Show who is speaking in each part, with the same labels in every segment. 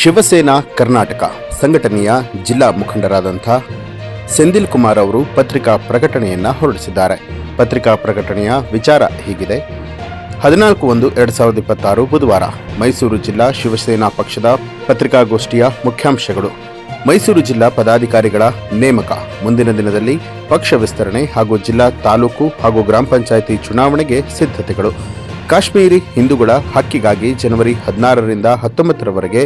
Speaker 1: ಶಿವಸೇನಾ, ಕರ್ನಾಟಕ ಸಂಘಟನೆಯ ಜಿಲ್ಲಾ ಮುಖಂಡರಾದಂಥ ಸೆಂದಿಲ್ ಕುಮಾರ್ ಅವರು ಪತ್ರಿಕಾ ಪ್ರಕಟಣೆಯನ್ನ ಹೊರಡಿಸಿದ್ದಾರೆ. ಪತ್ರಿಕಾ ಪ್ರಕಟಣೆಯ ವಿಚಾರ ಹೀಗಿದೆ. ಹದಿನಾಲ್ಕು ಒಂದು ಎರಡು ಸಾವಿರದ ಇಪ್ಪತ್ತಾರು ಬುಧವಾರ ಮೈಸೂರು ಜಿಲ್ಲಾ ಶಿವಸೇನಾ ಪಕ್ಷದ ಪತ್ರಿಕಾಗೋಷ್ಠಿಯ ಮುಖ್ಯಾಂಶಗಳು. ಮೈಸೂರು ಜಿಲ್ಲಾ ಪದಾಧಿಕಾರಿಗಳ ನೇಮಕ. ಮುಂದಿನ ದಿನದಲ್ಲಿ ಪಕ್ಷ ವಿಸ್ತರಣೆ ಹಾಗೂ ಜಿಲ್ಲಾ ತಾಲೂಕು ಹಾಗೂ ಗ್ರಾಮ ಪಂಚಾಯಿತಿ ಚುನಾವಣೆಗೆ ಸಿದ್ಧತೆಗಳು. ಕಾಶ್ಮೀರಿ ಹಿಂದೂಗಳ ಹಕ್ಕಿಗಾಗಿ ಜನವರಿ ಹದಿನಾರರಿಂದ ಹತ್ತೊಂಬತ್ತರವರೆಗೆ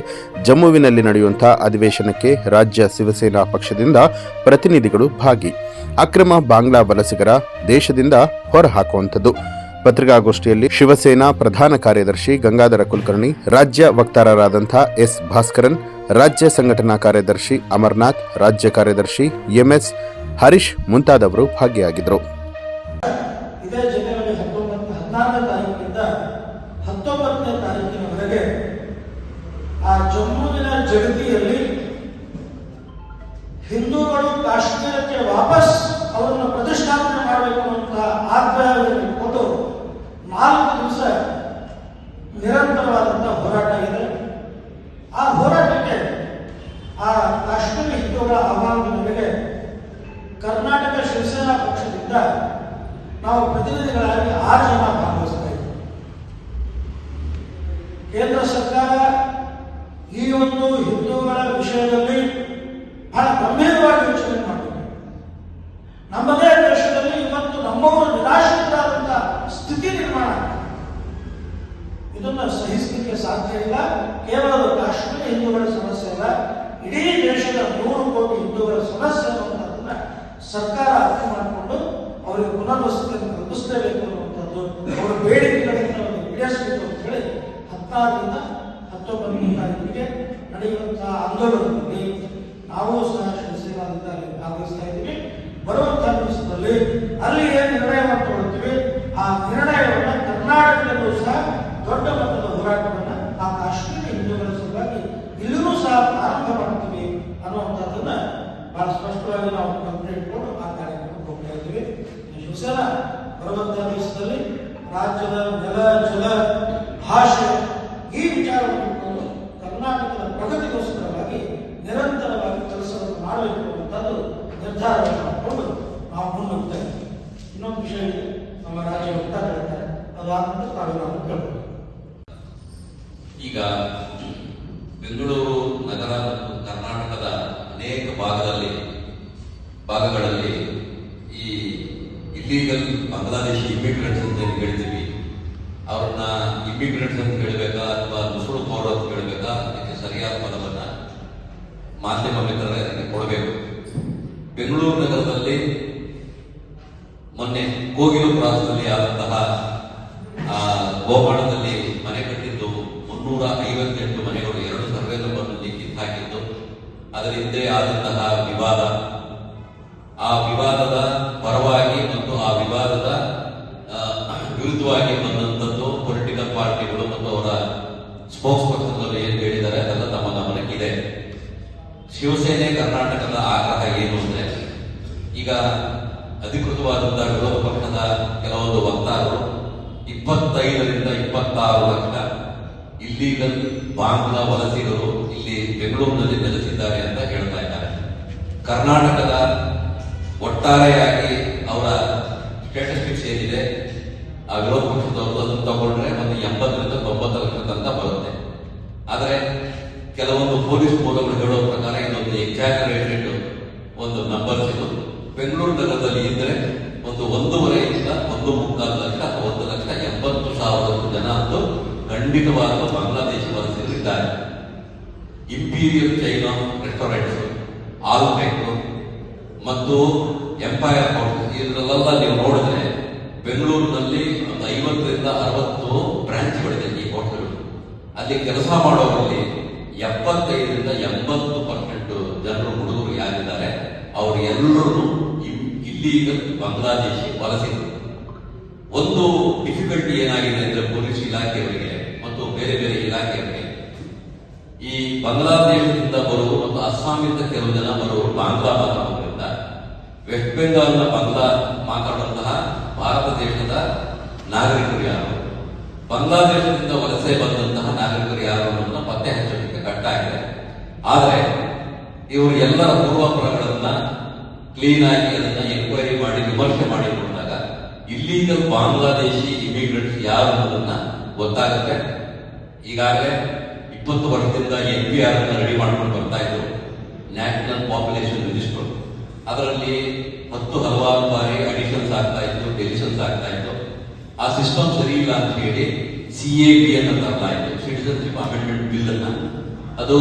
Speaker 1: ಜಮ್ಮುವಿನಲ್ಲಿ ನಡೆಯುವಂತಹ ಅಧಿವೇಶನಕ್ಕೆ ರಾಜ್ಯ ಶಿವಸೇನಾ ಪಕ್ಷದಿಂದ ಪ್ರತಿನಿಧಿಗಳು ಭಾಗಿ. ಅಕ್ರಮ ಬಾಂಗ್ಲಾ ವಲಸಿಗರ ದೇಶದಿಂದ ಹೊರಹಾಕುವಂಥದ್ದು ಪತ್ರಿಕಾಗೋಷ್ಠಿಯಲ್ಲಿ ಶಿವಸೇನಾ ಪ್ರಧಾನ ಕಾರ್ಯದರ್ಶಿ ಗಂಗಾಧರ ಕುಲಕರ್ಣಿ, ರಾಜ್ಯ ವಕ್ತಾರರಾದಂಥ ಎಸ್ ಭಾಸ್ಕರನ್, ರಾಜ್ಯ ಸಂಘಟನಾ ಕಾರ್ಯದರ್ಶಿ ಅಮರ್ನಾಥ್, ರಾಜ್ಯ ಕಾರ್ಯದರ್ಶಿ ಎಂಎಸ್ ಹರೀಶ್ ಮುಂತಾದವರು ಭಾಗಿಯಾಗಿದ್ದರು
Speaker 2: ಇದೇ ಜನವರಿ ಹತ್ತೊಂಬತ್ತು ಹದಿನಾರನೇ ತಾರೀಕಿನಿಂದ ಹತ್ತೊಂಬತ್ತನೇ ತಾರೀಕಿನವರೆಗೆ ಆ ಜಮ್ಮುವಿನ ಜಗತಿಯಲ್ಲಿ ಹಿಂದೂಗಳು ಕಾಶ್ಮೀರಕ್ಕೆ ವಾಪಸ್ ಅವರನ್ನು ಪ್ರತಿಷ್ಠಾಪನೆ ಮಾಡಬೇಕು ಅಂತ ಆಗ್ರಹವನ್ನು ಕೊಟ್ಟು ನಾಲ್ಕು ದಿವಸ ನಿರಂತರವಾದಂತಹ ಹೋರಾಟ ಇದೆ ಆ ಹೋರಾಟಕ್ಕೆ ಆ ಹಿಂದೂಗಳ ಆಹ್ವಾನದ ಮೇರೆಗೆ ಕರ್ನಾಟಕ ಶಿವಸೇನಾ ಪಕ್ಷದಿಂದ ನಾವು ಪ್ರತಿನಿಧಿಗಳಾಗಿ ಆರು ಜನ ಭಾಗವಹಿಸ್ತಾ ಇದ್ದೀವಿ ಕೇಂದ್ರ ಸರ್ಕಾರ ಈ ಒಂದು ಹಿಂದೂಗಳ ವಿಷಯದಲ್ಲಿ ಬಹಳ ಗಂಭೀರವಾಗಿ ಯೋಚನೆ ಮಾಡಬೇಕು ನಮ್ಮದೇ ದೇಶದಲ್ಲಿ ಇವತ್ತು ನಮ್ಮವರು ನಿರಾಶ್ರಿತರಾದಂಥ ಸ್ಥಿತಿ ನಿರ್ಮಾಣ ಆಗ್ತಿದೆ. ಇದನ್ನ ಸಹಿಸಲಿಕ್ಕೆ ಸಾಧ್ಯ ಇಲ್ಲ ಕೇವಲ ಅದು ಕಾಶ್ಮೀರ ಹಿಂದೂಗಳ ಸಮಸ್ಯೆ ಅಲ್ಲ ಇಡೀ ದೇಶದ ನೂರು ಕೋಟಿ ಹಿಂದೂಗಳ ಸಮಸ್ಯೆ ಅನ್ನುವಂಥದ್ದನ್ನ ಸರ್ಕಾರ ಅರ್ಥ ಮಾಡಿಕೊಂಡು ಪುನರ್ವಸತಿಯನ್ನು ಕಲ್ಪಿಸಲೇಬೇಕು ಅನ್ನುವಂಥದ್ದು ಅವರ ಬೇಡಿಕೆಗಳನ್ನು ಒಂದು ಈಡೇರಿಸಬೇಕು ಅಂತ ಹೇಳಿ ಹತ್ತಾರರಿಂದ ಹತ್ತೊಂಬತ್ತನೇ ತಾರೀಕಿಗೆ ನಡೆಯುವಂತಹ ಆಂದೋಲನದಲ್ಲಿ ನಾವು ಸಹ ಶಿವಸೇನಾದಿಂದ ಭಾಗವಹಿಸ್ತಾ ಇದ್ದೀವಿ. ಬರುವಂತಹ ದಿವಸದಲ್ಲಿ ಅಲ್ಲಿ ಏನು ನಿರ್ಣಯ ಮಾಡ್ಕೊಳ್ತೀವಿ, ಆ ನಿರ್ಣಯವನ್ನು ಕರ್ನಾಟಕದಲ್ಲೂ ಸಹ ದೊಡ್ಡ ಮಟ್ಟದ ಹೋರಾಟವನ್ನ ಆ ಕಾಶ್ಮೀರಿ ಹಿಂದೂಗಳ ಸಲುವಾಗಿ ಇಲ್ಲಿನೂ ಸಹ ಪ್ರಾರಂಭ ಮಾಡ್ತೀವಿ ಅನ್ನುವಂಥದ್ದನ್ನ ಬಹಳ ಸ್ಪಷ್ಟವಾಗಿ ನಾವು ಕಂಪ್ಲೇಂಟ್ ಇಟ್ಕೊಂಡು ಆ ಶಿವಸೇನಾ ಬರುವಂತಹ ದಿವಸದಲ್ಲಿ ರಾಜ್ಯದ ನೆಲ ಜಲ ಭಾಷೆ ಈ ವಿಚಾರವನ್ನು ಕರ್ನಾಟಕದ ಪ್ರಗತಿಗೋಸ್ಕರವಾಗಿ ನಿರಂತರವಾಗಿ ಕೆಲಸವನ್ನು ಮಾಡಬೇಕು ಅನ್ನುವಂಥದ್ದು ನಿರ್ಧಾರವನ್ನು ಮಾಡಿಕೊಂಡು ನಾವು ಮುನ್ನುಗ್ತಾ ಇನ್ನೊಂದು ವಿಷಯ ನಮ್ಮ ರಾಜ್ಯ ವಕ್ತಾರ ಹೇಳ್ತಾರೆ, ಅದು ಆದ್ಮೇಲೆ ತಾವೆಲ್ಲ ಕೇಳ್ಬೋದು
Speaker 3: ಈಗ ಬೆಂಗಳೂರು, ನಗರ ಮತ್ತು ಕರ್ನಾಟಕದ ಅನೇಕ ಭಾಗದಲ್ಲಿ ಭಾಗಗಳಲ್ಲಿ ಇಲ್ಲೀಗಲ್ ಬಾಂಗ್ಲಾದೇಶಿ ಇಮಿಗ್ರೆಂಟ್ಸ್ ಅಂತ ಏನು ಹೇಳ್ತೀವಿ ಅವ್ರನ್ನ ಇಮಿಗ್ರೆಂಟ್ಸ್ ಅಂತ ಹೇಳಬೇಕಾ ಅಥವಾ ನುಸುಳುಕೋರು ಅಂತ ಹೇಳಬೇಕಾ ಅದಕ್ಕೆ ಸರಿಯಾದ ಪದವನ್ನ ಮಾಧ್ಯಮ ಮಿತ್ರರೇ ಕೊಡಬೇಕು. ಬೆಂಗಳೂರು ನಗರದಲ್ಲಿ ಮೊನ್ನೆ ಕೋಗಿಲು ಪ್ರಾಸದಲ್ಲಿ ಆದಂತಹ, ಆ ಮತ್ತು ಆ ವಿವಾದದ ವಿರುದ್ಧವಾಗಿ ಬಂದಂಥದ್ದು ಪೊಲಿಟಿಕಲ್ ಪಾರ್ಟಿಗಳು ಮತ್ತು ಅವರ ಸ್ಪೋಕ್ಸ್ ಪರ್ಸನ್ಗಳು ಏನು ಹೇಳಿದ್ದಾರೆ ಅದೆಲ್ಲ ತಮ್ಮ ಗಮನಕ್ಕಿದೆ. ಶಿವಸೇನೆ ಕರ್ನಾಟಕದ ಆಗ್ರಹ ಏನು ಅಂದ್ರೆ, ಈಗ ಅಧಿಕೃತವಾದಂತಹ ವಿರೋಧ ಪಕ್ಷದ ಕೆಲವೊಂದು ವಕ್ತಾರರು ಇಪ್ಪತ್ತೈದರಿಂದ ಇಪ್ಪತ್ತಾರು ಲಕ್ಷ ಇಲ್ಲಿಗಲ್ ಬಾಂಗ್ಲಾ ವಲಸಿಗರು ಇಲ್ಲಿ ಬೆಂಗಳೂರಿನಲ್ಲಿ ನೆಲೆಸಿದ್ದಾರೆ ಅಂತ ಹೇಳ್ತಾ ಇದ್ದಾರೆ. ಕರ್ನಾಟಕದ ಒಟ್ಟಾರೆಯಾಗಿ ಏನಿದೆ ಆ ವಿರೋಧ ಅದನ್ನು ತಗೊಂಡ್ರೆ ಒಂದು ಎಂಬತ್ತರಿಂದ ತೊಂಬತ್ತು ಲಕ್ಷ ತನಕ ಬರುತ್ತೆ. ಆದರೆ ಕೆಲವೊಂದು ಪೊಲೀಸ್ ಮೂಲಗಳು ಹೇಳೋ ಪ್ರಕಾರ ಇದೊಂದು ಎಕ್ಸಾಜರೇಟೆಡ್ ಒಂದು ನಂಬರ್ ಇದು ಬೆಂಗಳೂರು ನಗರದಲ್ಲಿ ಇದ್ರೆ ಒಂದು ಒಂದೂವರೆಯಿಂದ ಒಂದು ಮುಕ್ಕಾಲು ಲಕ್ಷ ಅಥವಾ ಒಂದು ಲಕ್ಷ, ಎಂಬತ್ತು ಸಾವಿರದಷ್ಟು ಜನ ಅಂತೂ ಖಂಡಿತವಾದ ಬಾಂಗ್ಲಾದೇಶ ವಲಸಿಗರಿದ್ದಾರೆ ಇಂಪೀರಿಯಲ್ ಚೈನಾ ರೆಸ್ಟೋರೆಂಟ್ಸ್ ಆಲ್ಟೆಕ್ ಮತ್ತು ಎಂಪೈರ್ ಹೌಸ್ ಇದರಲ್ಲೆಲ್ಲ ನೀವು ನೋಡಿದ್ರೆ ಬೆಂಗಳೂರಿನಲ್ಲಿ ಒಂದು ಐವತ್ತರಿಂದ ಅರವತ್ತು ಬ್ರಾಂಚ್ಗಳಿದೆ ಈ ಹೋಟೆಲ್ಗಳು. ಅಲ್ಲಿ ಕೆಲಸ ಮಾಡೋರಲ್ಲಿ ಎಪ್ಪತ್ತೈದರಿಂದ ಎಂಬತ್ತು ಪರ್ಸೆಂಟ್ ಜನರು ಹುಡುಗರು ಯಾರಿದ್ದಾರೆ, ಅವರು ಎಲ್ಲರೂ ಇಲ್ಲೀಗಲ್ ಬಾಂಗ್ಲಾದೇಶಿ ವಲಸಿಗರು. ಒಂದು ಡಿಫಿಕಲ್ಟಿ ಏನಾಗಿದೆ ಅಂದ್ರೆ ಪೊಲೀಸ್ ಇಲಾಖೆಯವರಿಗೆ ಮತ್ತು ಬೇರೆ ಬೇರೆ ಇಲಾಖೆಯವರಿಗೆ. ಈ ಬಾಂಗ್ಲಾದೇಶದಿಂದ ಬರೋ ಮತ್ತು ಅಸ್ಸಾಮಿಂದ ಕೆಲವು ಜನ ಬರುವರು ಬಾಂಗ್ಲಾ ಮಾತಾಡೋದ್ರಿಂದ ವೆಸ್ಟ್ ಬೆಂಗಾಲ್ನ ಬಾಂಗ್ಲಾ ನಾಗರಿಕರು ಯಾರು? ಬಾಂಗ್ಲಾದೇಶದಿಂದ ವಲಸೆ ಬಂದಂತಹ ನಾಗರಿಕರು ಯಾರು ಅನ್ನೋದನ್ನ ಪತ್ತೆ ಹಚ್ಚೋದಕ್ಕೆ ಕಟ್ಟಾಗಿದೆ ಆದರೆ ಇವರು ಎಲ್ಲರ ಪೂರ್ವಾಪರಗಳನ್ನ ಕ್ಲೀನ್ ಆಗಿ ಅದನ್ನ ಎನ್ಕ್ವೈರಿ ಮಾಡಿ, ವಿಮರ್ಶೆ ಮಾಡಿ ನೋಡಿದಾಗ ಇಲ್ಲೀಗಲ್ ಬಾಂಗ್ಲಾದೇಶಿ ಇಮಿಗ್ರೆಂಟ್ಸ್ ಯಾರು ಅನ್ನೋದನ್ನ ಗೊತ್ತಾಗುತ್ತೆ. ಈಗಾಗಲೇ ಇಪ್ಪತ್ತು ವರ್ಷದಿಂದ ಎನ್ ಪಿ ಆರ್ ರೆಡಿ ಮಾಡ್ಕೊಂಡು ಬರ್ತಾ ಇದ್ರು. ನ್ಯಾಷನಲ್ ಪಾಪ್ಯುಲೇಷನ್ ರಿಜಿಸ್ಟರ್ ಅದರಲ್ಲಿ ಹತ್ತು ಹಲವಾರು ಬಾರಿ ಅಡಿಷನ್ಸ್ ಆಗ್ತಾ ಇತ್ತು ಡೆಲಿಷನ್ಸ್ ಆಗ್ತಾ ಇತ್ತು. ಆ ಸಿಸ್ಟಮ್ ಸರಿ ಇಲ್ಲ ಅಂತ ಹೇಳಿ ಸಿ ಎ ಬಿ ಅನ್ನ ತರಲಾಯಿತು ಸಿಟಿಸನ್ಶಿಪ್ ಅಮೆಂಡ್ಮೆಂಟ್ ಬಿಲ್ ಅನ್ನ. ಅದು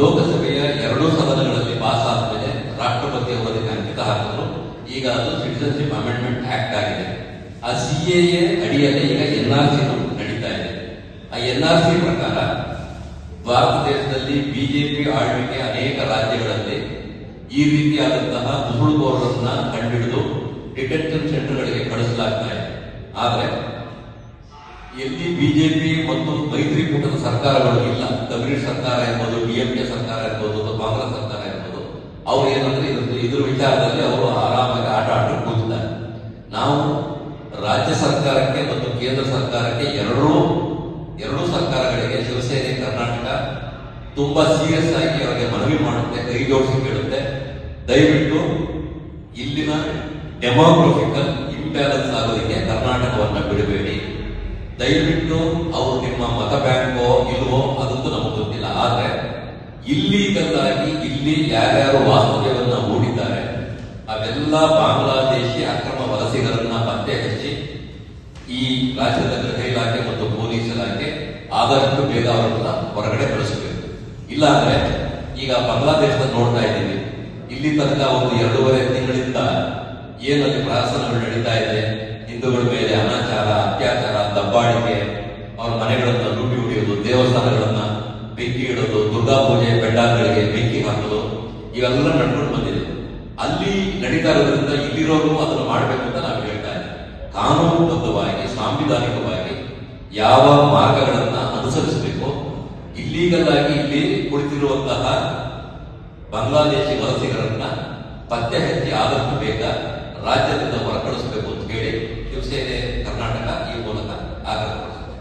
Speaker 3: ಲೋಕಸಭೆಯ ಎರಡೂ ಸದನಗಳಲ್ಲಿ ಪಾಸ್ ಆದ್ಮೇಲೆ ರಾಷ್ಟ್ರಪತಿ ಅವರಿಗೆ ಅಂಕಿತ ಹಾಕಿದ್ರು ಈಗ ಅದು ಸಿಟಿಸನ್ಶಿಪ್ ಅಮೆಂಡ್ಮೆಂಟ್ ಆಕ್ಟ್ ಆಗಿದೆ. ಆ ಸಿ ಎ ಅಡಿಯಲ್ಲಿ ಈಗ ಎನ್ ಆರ್ ಸಿ ನಡೀತಾ ಇದೆ. ಆ ಎನ್ ಆರ್ ಸಿ ಪ್ರಕಾರ ಭಾರತ ದೇಶದಲ್ಲಿ ಬಿಜೆಪಿ ಆಳ್ವಿಕೆ ಅನೇಕ ರಾಜ್ಯಗಳಲ್ಲಿ ಈ ರೀತಿಯಾದಂತಹ ನುಸುಳುಕೋರರನ್ನ ಕಂಡುಹಿಡಿದು ಡಿಟೆಕ್ಷನ್ ಸೆಂಟರ್ಗಳಿಗೆ ಕಳಿಸಲಾಗ್ತಾ ಇದೆ. ಆದರೆ ಎಲ್ಲಿ ಬಿಜೆಪಿ ಮತ್ತು ಮೈತ್ರಿಕೂಟದ ಸರ್ಕಾರಗಳು ಇಲ್ಲ ಕಮ್ಯುನಿಸ್ಟ್ ಸರ್ಕಾರ ಇರ್ಬೋದು ಡಿಎಂಕೆ ಸರ್ಕಾರ ಇರ್ಬೋದು ಅಥವಾ ಕಾಂಗ್ರೆಸ್ ಸರ್ಕಾರ ಇರ್ಬೋದು ಅವ್ರು ಏನಂದ್ರೆ ಇದ್ರ ವಿಚಾರದಲ್ಲಿ ಅವರು ಆರಾಮಾಗಿ ಆಟ ಆಟ ಕೂತಿದ್ದಾರೆ. ನಾವು ರಾಜ್ಯ ಸರ್ಕಾರಕ್ಕೆ ಮತ್ತು ಕೇಂದ್ರ ಸರ್ಕಾರಕ್ಕೆ ಎರಡೂ ಎರಡೂ ಸರ್ಕಾರಗಳಿಗೆ ಶಿವಸೇನೆ, ಕರ್ನಾಟಕ ತುಂಬಾ ಸೀರಿಯಸ್ ಆಗಿ ಅವರಿಗೆ ಮನವಿ ಮಾಡುತ್ತೆ, ಕೈ ಜೋಡಿಸಿ ಕೇಳುತ್ತೆ. ದಯವಿಟ್ಟು ಇಲ್ಲಿನ ಆಗೋದಕ್ಕೆ ಕರ್ನಾಟಕವನ್ನ ಬಿಡಬೇಡಿ. ದಯವಿಟ್ಟು ಅವರು ನಿಮ್ಮ ಮತ ಬ್ಯಾಂಕೋ ಇಲ್ವೋ ಅದಂತೂ ನಮಗೆ ಗೊತ್ತಿಲ್ಲ. ಆದ್ರೆ ಇಲ್ಲಿ ಆಗಿ ಇಲ್ಲಿ ಯಾರ್ಯಾರು ವಾಸ್ತವ್ಯವನ್ನ ಹೂಡಿದ್ದಾರೆ, ಅವೆಲ್ಲ ಬಾಂಗ್ಲಾದೇಶಿ ಅಕ್ರಮ ವಲಸಿಗರನ್ನ ಪತ್ತೆ ಹಚ್ಚಿ ಈ ರಾಜ್ಯದ ಗೃಹ ಇಲಾಖೆ ಮತ್ತು ಪೊಲೀಸ್ ಇಲಾಖೆ ಆದಷ್ಟು ಬೇಗ ಅವರನ್ನ ಹೊರಗಡೆ ಕಳಿಸಬೇಕು. ಇಲ್ಲ ಅಂದ್ರೆ ಈಗ ಬಾಂಗ್ಲಾದೇಶದ ನೋಡ್ತಾ ಇದ್ದೀವಿ. ಇಲ್ಲಿ ತನಕ ಒಂದು ಎರಡೂವರೆ ತಿಂಗಳಿಂದ ಏನಲ್ಲಿ ಪ್ರಹಸನಗಳು ನಡೀತಾ ಇದೆ. ಹಿಂದೂಗಳ ಮೇಲೆ ಅನಾಚಾರ, ಅತ್ಯಾಚಾರ, ದಬ್ಬಾಳಿಕೆ, ಅವರ ಮನೆಗಳನ್ನ ಲೂಟಿ ಹೊಡೆಯೋದು, ದೇವಸ್ಥಾನಗಳನ್ನ ಬೆಂಕಿ ಇಡೋದು, ದುರ್ಗಾ ಪೂಜೆ ಪೆಂಡಾಲ್ಗಳಿಗೆ ಬೆಂಕಿ ಹಾಕೋದು, ಇವೆಲ್ಲ ನಡ್ಕೊಂಡು ಬಂದಿದೆ. ಅಲ್ಲಿ ನಡೀತಾ ಇರೋದ್ರಿಂದ ಇಲ್ಲಿರೋರು ಅದನ್ನು ಮಾಡಬೇಕು ಅಂತ ನಾವು ಹೇಳ್ತಾ ಇದ್ದೀವಿ. ಕಾನೂನುಬದ್ಧವಾಗಿ, ಸಾಂವಿಧಾನಿಕವಾಗಿ ಯಾವ ಮಾರ್ಗಗಳನ್ನ ಅನುಸರಿಸಬೇಕು? ಇಲ್ಲೀಗಲ್ ಆಗಿ ಇಲ್ಲಿ ಕುಳಿತಿರುವಂತಹ ಬಾಂಗ್ಲಾದೇಶಿ ವಲಸಿಗರನ್ನ ಪತ್ತೆ ಹಚ್ಚಿ ಆದಷ್ಟು ಬೇಗ ರಾಜ್ಯದಿಂದ ಹೊರಕಳಿಸಬೇಕು ಅಂತ ಹೇಳಿ ಶಿವಸೇನೆ ಕರ್ನಾಟಕ ಈ ಮೂಲಕ ಆಗ್ರಹಪಡಿಸುತ್ತೆ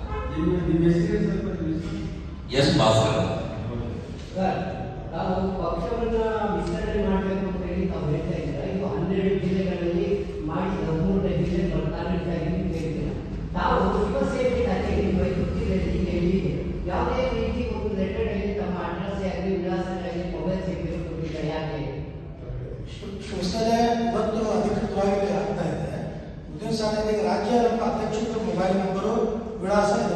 Speaker 3: ಎಸ್ ಭಾಸ್ಕರ್
Speaker 4: ನಾವು ವಿಸ್ತರಣೆ Gracias.